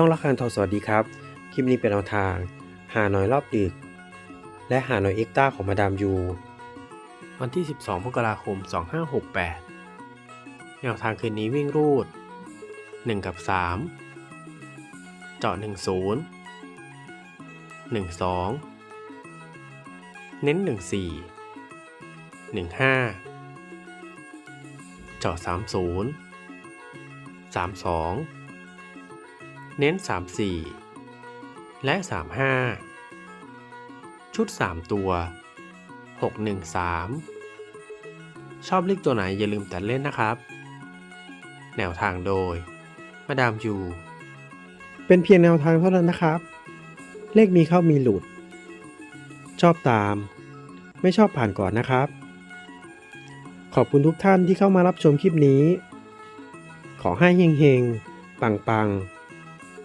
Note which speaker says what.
Speaker 1: ช่องละครทอสวัสดีครับ คลิปนี้เป็นแนวทาง หาหน่อยรอบดึก และหาหน่อยเอ็กต้าของมาดามยู วันที่ 12มกราคม 2568 แนวทางคืนนี้วิ่งรูด 1 กับ 3 เจาะ 10 12 เน้น 14 15 เจาะ 30 32 เน้น 34 และ 35 ชุด 3 ตัว 613 ชอบเลขตัวไหนอย่าลืมตัดเล่นนะครับ แนวทางโดย มาดามยูเป็นเพียงแนวทางเท่านั้นนะครับ เลขมีเข้ามีหลุด ชอบตาม ไม่ชอบผ่านก่อนนะครับ ขอบคุณทุกท่านที่เข้ามารับชมคลิปนี้ ขอให้เฮงๆ ปังๆ